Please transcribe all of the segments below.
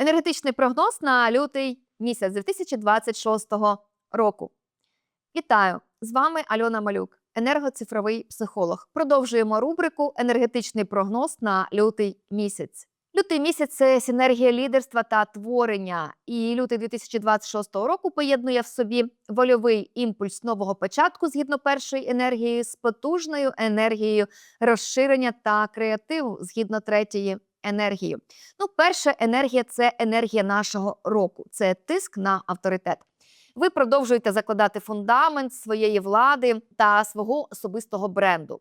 Енергетичний прогноз на лютий місяць 2026 року. Вітаю! З вами Альона Малюк, енергоцифровий психолог. Продовжуємо рубрику Енергетичний прогноз на лютий місяць. Лютий місяць це синергія лідерства та творення. І лютий 2026 року поєднує в собі вольовий імпульс нового початку згідно першої енергії з потужною енергією розширення та креативу згідно третьої енергії. Ну, перша енергія це енергія нашого року, це тиск на авторитет. Ви продовжуєте закладати фундамент своєї влади та свого особистого бренду.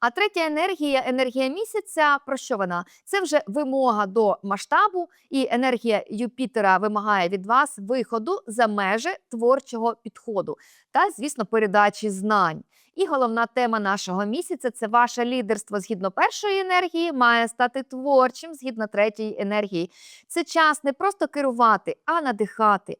А третя енергія, енергія місяця, про що вона? Це вже вимога до масштабу, і енергія Юпітера вимагає від вас виходу за межі творчого підходу та, звісно, передачі знань. І головна тема нашого місяця це ваше лідерство згідно першої енергії, має стати творчим згідно третьої енергії. Це час не просто керувати, а надихати.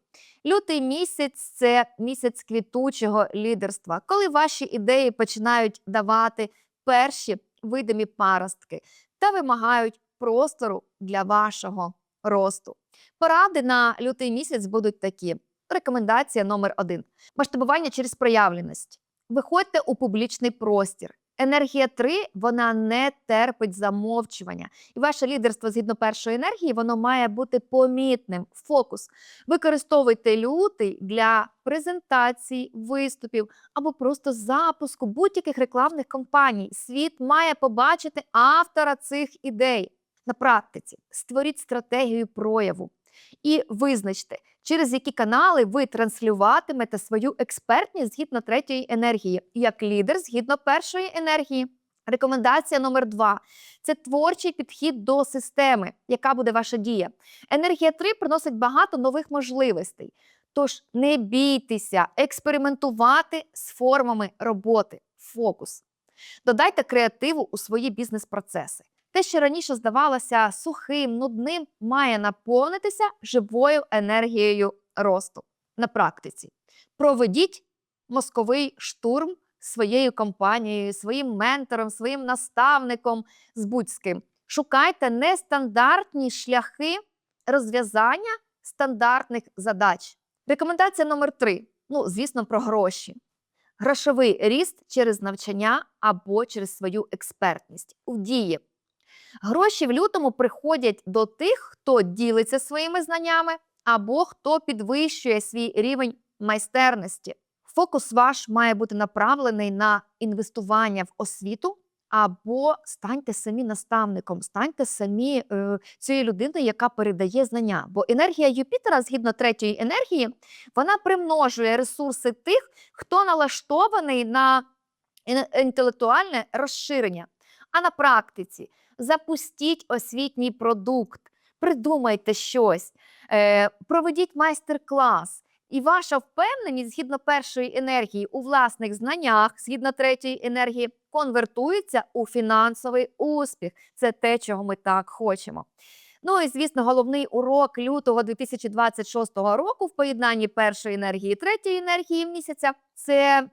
Лютий місяць це місяць квітучого лідерства, коли ваші ідеї починають давати перші видимі паростки та вимагають простору для вашого росту. Поради на лютий місяць будуть такі. Рекомендація номер один: масштабування через проявленість. Виходьте у публічний простір. Енергія 3 вона не терпить замовчування. І ваше лідерство згідно першої енергії, воно має бути помітним. Фокус. Використовуйте лютий для презентацій, виступів або просто запуску будь-яких рекламних кампаній. Світ має побачити автора цих ідей. На практиці створіть стратегію прояву і визначте, через які канали ви транслюватимете свою експертність згідно третьої енергії, як лідер згідно першої енергії. Рекомендація номер два це творчий підхід до системи, яка буде ваша дія. Енергія 3 приносить багато нових можливостей. Тож не бійтеся експериментувати з формами роботи. Фокус. Додайте креативу у свої бізнес-процеси. Те, що раніше здавалося сухим, нудним, має наповнитися живою енергією росту на практиці. Проведіть мозковий штурм своєю компанією, своїм ментором, своїм наставником з будь-з ким. Шукайте нестандартні шляхи розв'язання стандартних задач. Рекомендація номер три: ну, звісно, про гроші. Грошовий ріст через навчання або через свою експертність у дії. Гроші в лютому приходять до тих, хто ділиться своїми знаннями або хто підвищує свій рівень майстерності. Фокус ваш має бути направлений на інвестування в освіту. Або станьте самі наставником, станьте самі е, цією людиною, яка передає знання. Бо енергія Юпітера, згідно третьої енергії, вона примножує ресурси тих, хто налаштований на інтелектуальне розширення. А на практиці запустіть освітній продукт, придумайте щось, е, проведіть майстер-клас. І ваша впевненість згідно першої енергії у власних знаннях, згідно третьої енергії, конвертується у фінансовий успіх. Це те, чого ми так хочемо. Ну і звісно, головний урок лютого 2026 року в поєднанні першої енергії і третьої енергії місяця це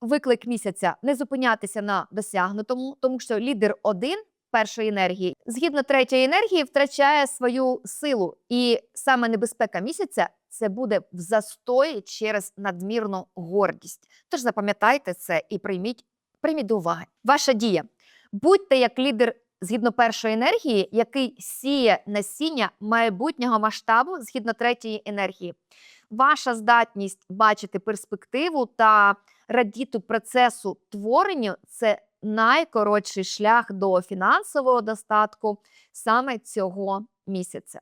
виклик місяця не зупинятися на досягнутому, тому що лідер один першої енергії, згідно третьої енергії, втрачає свою силу. І саме небезпека місяця це буде в застої через надмірну гордість. Тож запам'ятайте це і прийміть, прийміть до уваги. Ваша дія. Будьте як лідер згідно першої енергії, який сіє насіння майбутнього масштабу згідно третьої енергії. Ваша здатність бачити перспективу та радіти процесу творення це найкоротший шлях до фінансового достатку саме цього місяця.